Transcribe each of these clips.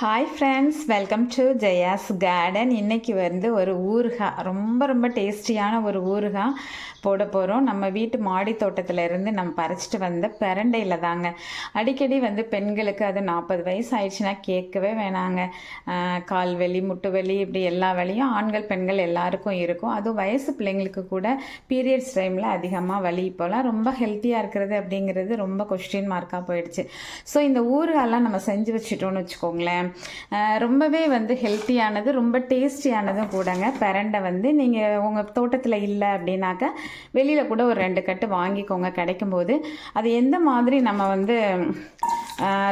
Hi friends welcome to Jaya's garden இன்னைக்கு வந்து ஒரு ஊறுகாய் ரொம்ப ரொம்ப டேஸ்டியான ஒரு ஊறுகாய் போட போகிறோம் நம்ம வீட்டு மாடி தோட்டத்திலேருந்து நம்ம பறிச்சிட்டு வந்த பிரண்டையில் தாங்க. அடிக்கடி வந்து பெண்களுக்கு அது நாற்பது வயசு ஆயிடுச்சுன்னா கேட்கவே வேணாங்க. கால் வலி முட்டு வலி இப்படி எல்லா வலியும் ஆண்கள் பெண்கள் எல்லாருக்கும் இருக்கும். அதுவும் வயசு பிள்ளைங்களுக்கு கூட பீரியட்ஸ் டைமில் அதிகமாக வலி. இப்போலாம் ரொம்ப ஹெல்த்தியாக இருக்கிறது அப்படிங்கிறது ரொம்ப கொஸ்டின் மார்க்காக போயிடுச்சு. ஸோ இந்த ஊறுகாலாம் நம்ம செஞ்சு வச்சுட்டோம்னு வச்சுக்கோங்களேன். ரொம்பவே வந்து ஹெல்த்தியானது ரொம்ப டேஸ்டியானதும் கூடங்க. பிரண்டை வந்து நீங்கள் உங்கள் தோட்டத்தில் இல்லை அப்படின்னாக்க வெளியில் கூட ஒரு ரெண்டு கட்டு வாங்கிக்கோங்க. கிடைக்கும்போது அது எந்த மாதிரி நம்ம வந்து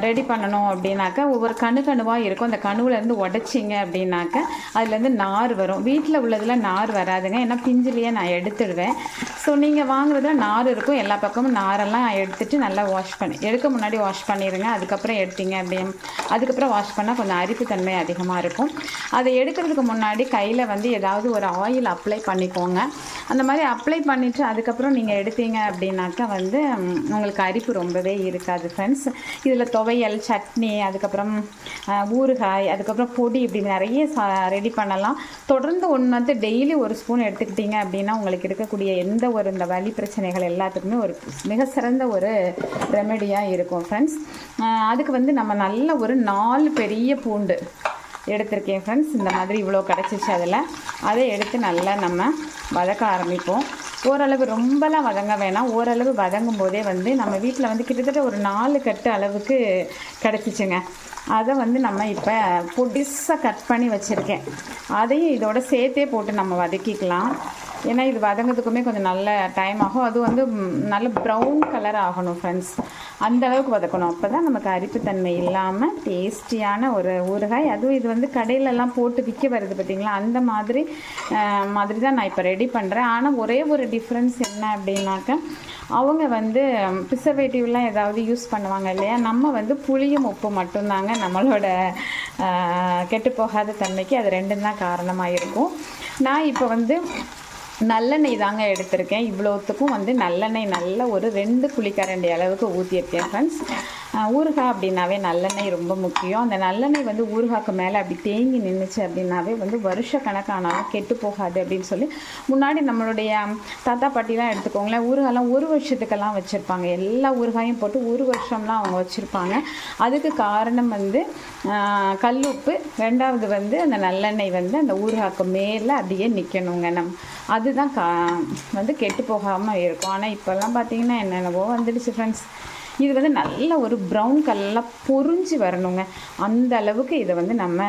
ரெடி பண்ணணும் அப்படின்னாக்க ஒவ்வொரு கணு கணுவாக இருக்கும். அந்த கணுவிலேருந்து உடைச்சிங்க அப்படின்னாக்க அதுலேருந்து நார் வரும். வீட்டில் உள்ளதில் நார் வராதுங்க. ஏன்னா பிஞ்சிலேயே நான் எடுத்துடுவேன். ஸோ நீங்கள் வாங்குறதுல நார் இருக்கும். எல்லா பக்கமும் நாரெல்லாம் எடுத்துட்டு நல்லா வாஷ் பண்ணி எடுக்க முன்னாடி வாஷ் பண்ணிடுங்க அதுக்கப்புறம் எடுத்தீங்க அப்படின்னு அதுக்கப்புறம் வாஷ் பண்ணால் கொஞ்சம் அரிப்பு தன்மை அதிகமாக இருக்கும். அதை எடுக்கிறதுக்கு முன்னாடி கையில் வந்து ஏதாவது ஒரு ஆயில் அப்ளை பண்ணிக்கோங்க. அந்த மாதிரி அப்ளை பண்ணிவிட்டு அதுக்கப்புறம் நீங்கள் எடுத்தீங்க அப்படின்னாக்கா வந்து உங்களுக்கு அரிப்பு ரொம்பவே இருக்காது ஃப்ரெண்ட்ஸ் இதில் துவையல் சட்னி அதுக்கப்புறம் ஊறுகாய் அதுக்கப்புறம் பொடி இப்படி நிறைய ரெடி பண்ணலாம். தொடர்ந்து ஒன்று வந்து டெய்லி ஒரு ஸ்பூன் எடுத்துக்கிட்டீங்க அப்படின்னா உங்களுக்கு இருக்கக்கூடிய எந்த ஒரு இந்த வலி பிரச்சனைகள் எல்லாத்துக்குமே ஒரு மிக சிறந்த ஒரு ரெமெடியாக இருக்கும் ஃப்ரெண்ட்ஸ் அதுக்கு வந்து நம்ம நல்ல ஒரு நாலு பெரிய பூண்டு எடுத்திருக்கேன் ஃப்ரெண்ட்ஸ் இந்த மாதிரி இவ்வளோ கிடச்சிச்சு அதில். அதை எடுத்து நல்லா நம்ம வதக்க ஆரம்பிப்போம். ஓரளவு ரொம்பலாம் வதங்க வேணாம். ஓரளவு வதங்கும் போதே வந்து நம்ம வீட்டில் வந்து கிட்டத்தட்ட ஒரு நாலு கட்டு அளவுக்கு கிடச்சிச்சுங்க. அதை வந்து நம்ம இப்போ பொடிசாக கட் பண்ணி வச்சுருக்கேன். அதையும் இதோட சேர்த்தே போட்டு நம்ம வதக்கிக்கலாம். ஏன்னா இது வதங்கிறதுக்குமே கொஞ்சம் நல்ல டைம் ஆகும். அது வந்து நல்ல ப்ரௌன் கலர் ஆகணும் ஃப்ரெண்ட்ஸ் அந்த அளவுக்கு வதக்கணும். அப்போ தான் நமக்கு அரிப்புத்தன்மை இல்லாமல் டேஸ்டியான ஒரு ஊறுகாய். அதுவும் இது வந்து கடையிலலாம் போட்டு விற்க வருது பார்த்தீங்களா அந்த மாதிரி மாதிரி தான் நான் இப்போ ரெடி பண்ணுறேன் ஆனால் ஒரே ஒரு டிஃப்ரென்ஸ் என்ன அப்படின்னாக்க அவங்க வந்து ப்ரிசர்வேட்டிவ்லாம் ஏதாவது யூஸ் பண்ணுவாங்க இல்லையா? நம்ம வந்து புளியும் உப்பு மட்டும்தாங்க நம்மளோட கெட்டு போகாத தன்மைக்கு அது ரெண்டும் தான் காரணமாக இருக்கும். நான் இப்போ வந்து நல்லெண்ணெய் தாங்க எடுத்திருக்கேன். இவ்வளோத்துக்கும் வந்து நல்லெண்ணெய் நல்ல ஒரு ரெண்டு குழிக்கரண்டி அளவுக்கு ஊற்றியிருக்கேன் ஃப்ரெண்ட்ஸ் ஊறுகாய் அப்படின்னாவே நல்லெண்ணெய் ரொம்ப முக்கியம். அந்த நல்லெண்ணெய் வந்து ஊறுகாய்க்கு மேலே அப்படி தேங்கி நின்றுச்சு அப்படின்னாவே வந்து வருஷ கணக்கானாலும் கெட்டு போகாது அப்படின்னு சொல்லி முன்னாடி நம்மளுடைய தாத்தா பாட்டிலாம் எடுத்துக்கோங்களேன் ஊறுகாய்லாம் ஒரு வருஷத்துக்கெல்லாம் வச்சுருப்பாங்க. எல்லா ஊறுகாயும் போட்டு ஒரு வருஷம்லாம் அவங்க வச்சுருப்பாங்க. அதுக்கு காரணம் வந்து கல் கல்லுப்பு. ரெண்டாவது வந்து அந்த நல்லெண்ணெய் வந்து அந்த ஊறுகாய்க்கு மேலே அப்படியே நிற்கணுங்க நம் அதுதான் கா வந்து கெட்டு போகாமல் இருக்கும். ஆனால் இப்போல்லாம் பார்த்தீங்கன்னா என்னென்னவோ வந்துடுச்சு ஃப்ரெண்ட்ஸ் இது வந்து நல்ல ஒரு ப்ரௌன் கலரில் பொரிஞ்சு வரணுங்க. அந்த அளவுக்கு இதை வந்து நம்ம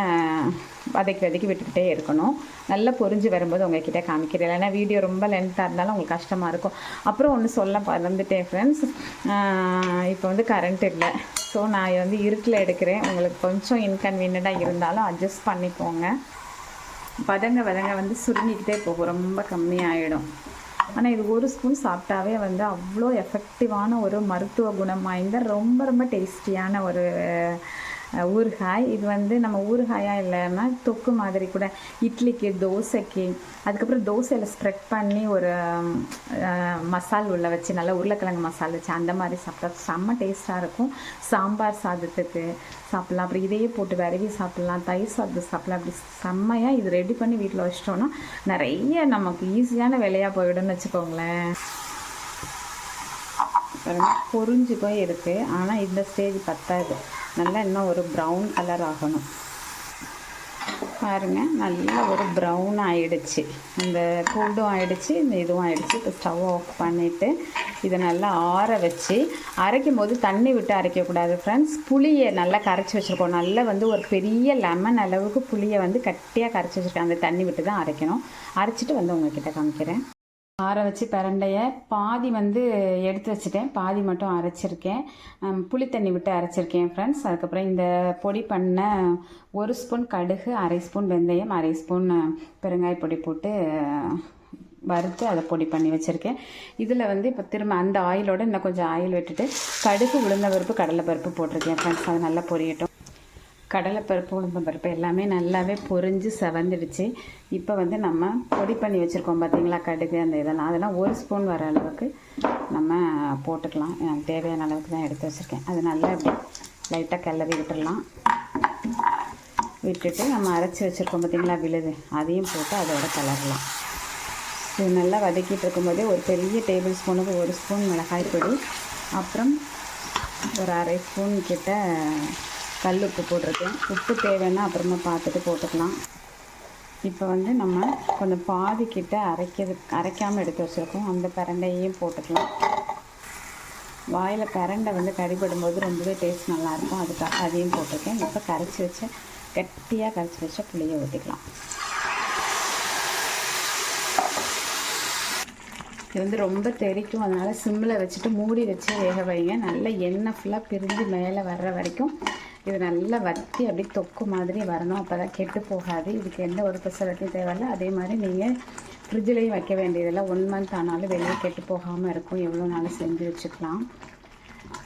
வதக்கி வதக்கி விட்டுக்கிட்டே இருக்கணும். நல்லா பொரிஞ்சு வரும்போது உங்ககிட்ட காமிக்கிறேன். இல்லைன்னா வீடியோ ரொம்ப லென்த்தாக இருந்தாலும் உங்களுக்கு கஷ்டமாக இருக்கும். அப்புறம் ஒன்று சொல்ல மறந்துட்டேன் ஃப்ரெண்ட்ஸ் இப்போ வந்து கரண்ட் இல்லை. ஸோ நான் வந்து இருட்டில் எடுக்கிறேன். உங்களுக்கு கொஞ்சம் இன்கன்வீனியண்ட்டாக இருந்தாலும் அட்ஜஸ்ட் பண்ணிக்கோங்க. வதங்க வதங்க வந்து சுருங்கிக்கிட்டே போகும். ரொம்ப கம்மியாயிடும். ஆனால் இது ஒரு ஸ்பூன் சாப்பிட்டாவே வந்து அவ்வளோ எஃபெக்டிவான ஒரு மருத்துவ குணம் வாய்ந்த ரொம்ப ரொம்ப டேஸ்டியான ஒரு ஊறுகாய். இது வந்து நம்ம ஊறுகாயாக இல்லைன்னா தொக்கு மாதிரி கூட. இட்லிக்கு தோசைக்கு. அதுக்கப்புறம் தோசையில் ஸ்ப்ரெட் பண்ணி ஒரு மசால் உள்ள வச்சு நல்லா உருளைக்கிழங்கு மசால் வச்சு அந்த மாதிரி சாப்பிட்டா செம்ம டேஸ்ட்டாக இருக்கும். சாம்பார் சாதத்துக்கு சாப்பிட்லாம். அப்புறம் இதையே போட்டு விரவி சாப்பிட்லாம். தயிர் சாதம் சாப்பிட்லாம். அப்படி செம்மையாக இது ரெடி பண்ணி வீட்டில் வச்சிட்டோன்னா நிறைய நமக்கு ஈஸியான வேலையாக போயிடும்னு வச்சுக்கோங்களேன். பாருங்க போய் இருக்குது ஆனால் இந்த ஸ்டேஜ் பத்தாது. நல்லா இன்னும் ஒரு ப்ரௌன் கலர் ஆகணும். பாருங்கள் நல்லா ஒரு ப்ரௌன் ஆயிடுச்சு. இந்த பூண்டும் ஆயிடுச்சு இந்த இதுவும் ஆயிடுச்சு. இப்போ ஸ்டவ் ஆஃப் பண்ணிவிட்டு இதை நல்லா ஆற வச்சு அரைக்கும் போது தண்ணி விட்டு அரைக்கக்கூடாது ஃப்ரெண்ட்ஸ் புளியை நல்லா கரைச்சி வச்சுருக்கோம். நல்லா வந்து ஒரு பெரிய லெமன் அளவுக்கு புளியை வந்து கட்டியாக கரைச்சி வச்சுருக்கேன். அந்த தண்ணி விட்டு தான் அரைக்கணும். அரைச்சிட்டு வந்து உங்ககிட்ட காமிக்கிறேன். ஆற வச்சு பிரண்டையை பாதி வந்து எடுத்து வச்சுட்டேன். பாதி மட்டும் அரைச்சிருக்கேன். புளி தண்ணி விட்டு அரைச்சிருக்கேன் ஃப்ரெண்ட்ஸ் அதுக்கப்புறம் இந்த பொடி பண்ண ஒரு ஸ்பூன் கடுகு அரை ஸ்பூன் வெந்தயம் அரை ஸ்பூன் பெருங்காய பொடி போட்டு வறுத்து அதை பொடி பண்ணி வச்சுருக்கேன். இதில் வந்து இப்போ திரும்ப அந்த ஆயிலோட இன்னும் கொஞ்சம் ஆயில் விட்டுட்டு கடுகு உளுந்த பருப்பு கடலை பருப்பு போட்டிருக்கேன் ஃப்ரெண்ட்ஸ் அது நல்லா பொரியட்டும். கடலைப்பருப்பு உளுந்தம் பருப்பு எல்லாமே நல்லாவே பொரிஞ்சு செவந்துடுச்சு. இப்போ வந்து நம்ம பொடி பண்ணி வச்சுருக்கோம் பார்த்தீங்களா கடுகு அந்த இதெல்லாம். அதெல்லாம் ஒரு ஸ்பூன் வர அளவுக்கு நம்ம போட்டுக்கலாம். எனக்கு தேவையான அளவுக்கு தான் எடுத்து வச்சுருக்கேன். அது நல்லா இப்படி லைட்டாக கிளறி விட்டுடலாம். விட்டுட்டு நம்ம அரைச்சி வச்சுருக்கோம் பார்த்தீங்களா விழுது. அதையும் போட்டு அதோட கலரலாம். இது நல்லா வதக்கிட்டு இருக்கும்போதே ஒரு பெரிய டேபிள் ஸ்பூனுக்கு ஒரு ஸ்பூன் மிளகாய் பொடி. அப்புறம் ஒரு அரை ஸ்பூன் கிட்ட கல் உப்பு போட்டிருக்கேன் உப்பு தேவைன்னா அப்புறமா பார்த்துட்டு போட்டுக்கலாம். இப்போ வந்து நம்ம கொஞ்சம் பாதிக்கிட்ட அரைக்கிறது அரைக்காமல் எடுத்து வச்சுருக்கோம். அந்த பரண்டையும் போட்டுக்கலாம். வாயில் கரண்டை வந்து கடிபடும்போது ரொம்பவே டேஸ்ட் நல்லாயிருக்கும். அதுக்காக அதையும் போட்டிருக்கேன். இப்போ கரைச்சி வச்சு கட்டியாக கரைச்சி வச்ச புளியை ஊற்றிக்கலாம் இது வந்து ரொம்ப தெரிக்கும். அதனால் சிம்மில் வச்சுட்டு மூடி வச்சு வேக வைங்க. நல்லா எண்ணெய் ஃபுல்லாக பிரிஞ்சு மேலே வர்ற வரைக்கும் இது நல்லா வட்டி அப்படியே தொக்கு மாதிரி வரணும். அப்போ தான் கெட்டு போகாது. இதுக்கு எந்த ஒரு ஃபெசிலிட்டியும் தேவையில்ல. அதே மாதிரி நீங்கள் ஃப்ரிட்ஜ்லேயும் வைக்க வேண்டியதில்லை ஒன் மந்த் ஆனாலும் வெளியே கெட்டு போகாமல் இருக்கும். எவ்வளோ நாளும் செஞ்சு வச்சுக்கலாம்.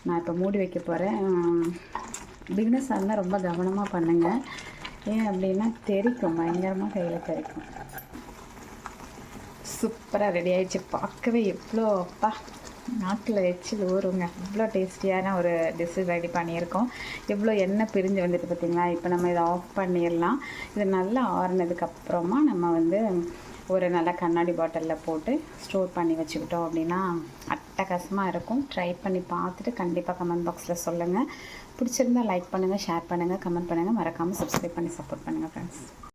நான் இப்போ மூடி வைக்க போகிறேன் பிக்னஸாக இருந்தால் ரொம்ப கவனமாக பண்ணுங்கள் ஏன் அப்படின்னா தெறிக்கும் பயங்கரமாக கையில் தெறிக்கும் சூப்பராக ரெடி ஆகிடுச்சு பார்க்கவே எவ்வளோ அப்பா நாட்டில் எச்சில் ஊறுங்க. இவ்வளோ டேஸ்டியான ஒரு டிஷ்ஷு ரெடி பண்ணியிருக்கோம். எவ்வளோ எண்ணெய் பிரிஞ்சு வந்துட்டு பார்த்தீங்களா? இப்போ நம்ம இதை ஆஃப் பண்ணிடலாம். இது நல்லா ஆறுனதுக்கு அப்புறமா நம்ம வந்து ஒரு நல்ல கண்ணாடி பாட்டிலில் போட்டு ஸ்டோர் பண்ணி வச்சுக்கிட்டோம் அப்படின்னா அட்டகாசமாக இருக்கும். ட்ரை பண்ணி பார்த்துட்டு கண்டிப்பாக கமெண்ட் பாக்ஸில் சொல்லுங்கள் பிடிச்சிருந்தா லைக் பண்ணுங்கள் ஷேர் பண்ணுங்கள் கமெண்ட் பண்ணுங்கள் மறக்காமல் சப்ஸ்கிரைப் பண்ணி சப்போர்ட் பண்ணுங்கள் ஃப்ரெண்ட்ஸ்